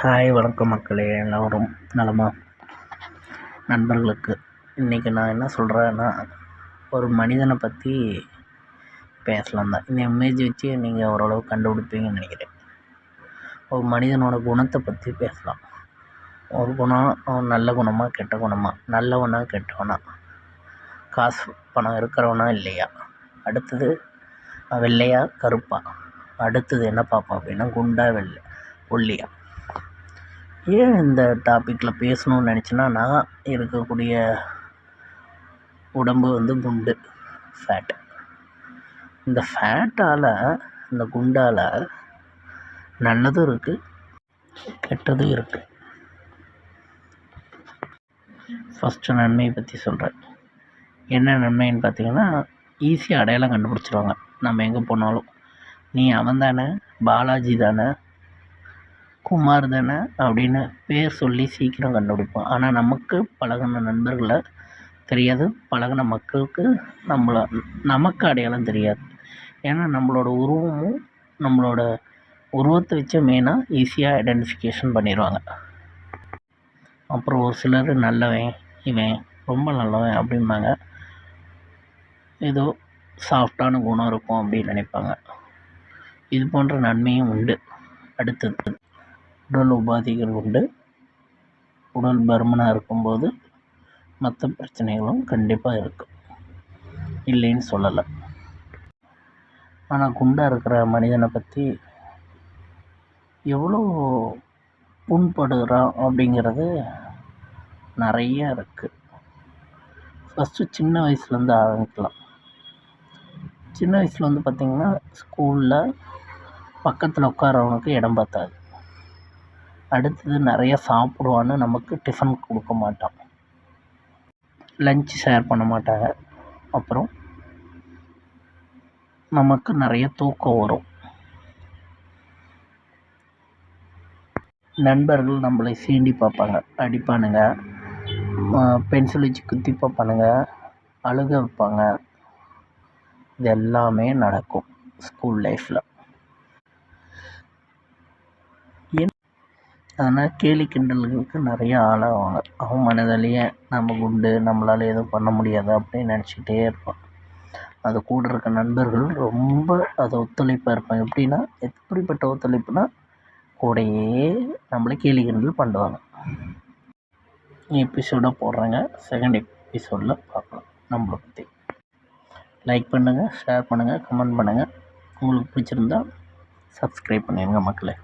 Hi வணக்கம் மக்களே. எல்லோரும் நலமா? நண்பர்களுக்கு. இன்றைக்கி நான் என்ன சொல்கிறேன்னா ஒரு மனிதனை பற்றி பேசலாம் தான். இந்த இமேஜ் வச்சு நீங்கள் ஓரளவு கண்டுபிடிப்பீங்கன்னு நினைக்கிறேன். ஒரு மனிதனோட குணத்தை பற்றி பேசலாம். ஒரு குணம் அவன் நல்ல குணமாக கெட்ட குணமாக நல்லவனா கெட்டவனா? காசு பணம் இருக்கிறவனா இல்லையா? அடுத்தது வெள்ளையா கருப்பா? அடுத்தது என்ன பார்ப்போம் அப்படின்னா குண்டா வெள்ளை ஒல்லியா? ஏன் இந்த டாப்பிக்கில் பேசணும்னு நினச்சேன்னா நான் இருக்கக்கூடிய உடம்பு வந்து குண்டு ஃபேட் இந்த ஃபேட்டால் இந்த குண்டால் நல்லதும் இருக்குது கெட்டதும் இருக்குது ஃபஸ்ட்டு நன்மையை பற்றி சொல்கிறேன் என்ன நன்மைன்னு பார்த்தீங்கன்னா ஈஸியாக அடையாளம் கண்டுபிடிச்சிருவாங்க. நம்ம எங்கே போனாலும். நீ அவன் தானே பாலாஜி தானே குமார் தானே அப்படின்னு பேர் சொல்லி சீக்கிரம் கண்டுபிடிப்போம். ஆனால் நமக்கு பழகின நண்பர்களை தெரியாது. பழகின மக்களுக்கு நம்மளை நமக்கு அடையாளம் தெரியாது. ஏன்னா நம்மளோட உருவமும் நம்மளோட உருவத்தை வச்சு மெயினாக ஈஸியாக ஐடென்டிஃபிகேஷன் பண்ணிடுவாங்க. அப்புறம் ஒரு சிலர் நல்லவன் இவன் ரொம்ப நல்லவன் அப்படிம்பாங்க. ஏதோ சாஃப்டான குணம் இருக்கும் அப்படின்னு நினைப்பாங்க. இது போன்ற நன்மையும் உண்டு. அடுத்தது. உடல் உபாதைகள் உண்டு. உடல் பருமனாக இருக்கும்போது மற்ற பிரச்சனைகளும் கண்டிப்பாக இருக்கும் இல்லைன்னு சொல்லலை. ஆனால் குண்டாக இருக்கிற மனிதனை பற்றி எவ்வளோ புண்படுகிறான் அப்படிங்கிறது நிறைய இருக்குது ஃபஸ்ட்டு சின்ன வயசுலேருந்து ஆரம்பிக்கலாம். சின்ன வயசில் வந்து பார்த்திங்கன்னா ஸ்கூலில் பக்கத்தில் உட்காரவனுக்கு இடம் பார்த்தாது அடுத்தது நிறைய சாப்பிடுவான்னு நமக்கு டிஃபன் கொடுக்க மாட்டான். லன்ச் ஷேர் பண்ண மாட்டாங்க. அப்புறம் நமக்கு நிறைய தூக்கம் வரும். நண்பர்கள் நம்மளை சீண்டி பார்ப்பாங்க அடிப்பானுங்க. பென்சில் வச்சு குத்தி பார்ப்பானுங்க அழுக வைப்பாங்க. இது எல்லாமே நடக்கும் ஸ்கூல் லைஃப்பில் அதனால் கேலி கிண்டல்களுக்கு நிறைய ஆளாவாங்க. அவன் மனதிலேயே நம்ம குண்டு நம்மளால் எதுவும் பண்ண முடியாது அப்படின்னு நினச்சிக்கிட்டே இருப்பான். அது கூட இருக்க நண்பர்கள் ரொம்ப அதை ஒத்துழைப்பாக இருப்பாங்க. எப்படின்னா எப்படிப்பட்ட ஒத்துழைப்புனா கூடையே நம்மளை கேலி கிண்டல் பண்ணுவாங்க. எபிசோடாக போடுறாங்க. செகண்ட் எபிசோடில் பார்க்கலாம். நம்மளை பற்றி லைக் பண்ணுங்கள் ஷேர் பண்ணுங்கள் கமெண்ட் பண்ணுங்கள் உங்களுக்கு பிடிச்சிருந்தா சப்ஸ்கிரைப் பண்ணிடுங்க மக்களே.